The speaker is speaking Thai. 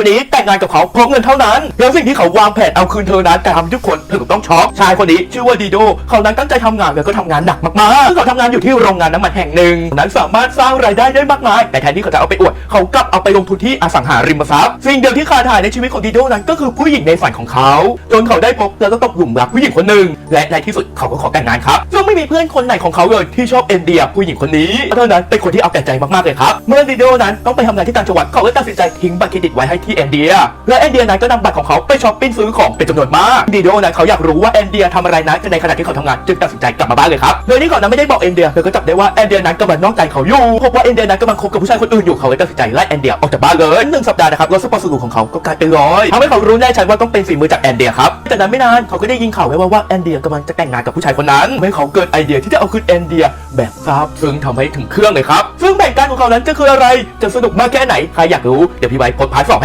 คนนี้แต่งงานกับเขาเพราะเงินเท่านั้น แล้วสิ่งที่เขาวางแผนเอาคืนเธอนั้นแต่ทำให้ทุกคนถึงต้องช็อกชายคนนี้ชื่อว่าดีโดเขานั้นตั้งใจทำงานแล้วก็ทำงานหนักมากๆซึ่งเขาทำงานอยู่ที่โรงงานน้ำมันแห่งหนึ่งนั้นสามารถสร้างรายได้ได้มากมาย แต่แทนที่เขาจะเอาไปอวดเขากลับเอาไปลงทุนที่อสังหาริมทรัพย์สิ่งเดียวที่ขาดหายในชีวิตของดีโดนั้นก็คือผู้หญิงในฝันของเขาจนเขาได้พบแล้วก็ตกหลุมรักผู้หญิงคนหนึ่งและในที่สุดเขาก็ขอแต่งงานครับซึ่งไม่มีเพื่อนคนไหนของเขาเลยที่ชอบเอ็นเดียผู้หญิงคนนี้เท่านั้นเป็นคนที่เอาแต่ใจมากๆเลยครับเมื่อดีโดนั้นต้องไปทำงานที่ต่างจังหวัดเขาก็ตัดสินใจทิ้งบัตรเครดิตไว้ให้ทเอนเดีย และเอนเดียนั้นก็นำบัตรของเขาไปช้อปปิ้งซื้อของเป็นจำนวนมากดีโดนั้นเขาอยากรู้ว่าเอนเดียทำอะไรนั้นในขณะที่เขาทำงานจึงตัดสินใจกลับมาบ้านเลยครับโดยที่ก่อนนั้นไม่ได้บอกเอนเดียเธอก็จับได้ว่าเอนเดียนั้นกำลังนอกใจเขาอยู่พบว่าเอนเดียนั้นกำลังคบกับผู้ชายคนอื่นอยู่เขาเลยตัดสินใจไล่เอนเดียออกจากบ้านเลยหนึ่งสัปดาห์นะครับรถสปอร์ตสูงของเขาก็กลายเป็นรอยทำให้เขารู้แน่ชัดว่าต้องเป็นฝีมือจากแอนเดียครับแต่นั้นไม่นานเขาก็ได้ยินข่าวไว้ว่าว่าแอนเดียกำลังจะแต่งงานกับผู้ชายคนนั้นทำให้เขาเกิดไอเดียที่จะเอาคืนแอนเดียแบบซาบซึ้งทำให้ถึงเครื่องเลยครับซึ่งแผนการของเขานั้นจะคืออะไรจะสนุกมากแค่ไหนใครอยากรู้เดี๋ยวพี่ไว้กดพาร์ทสองให้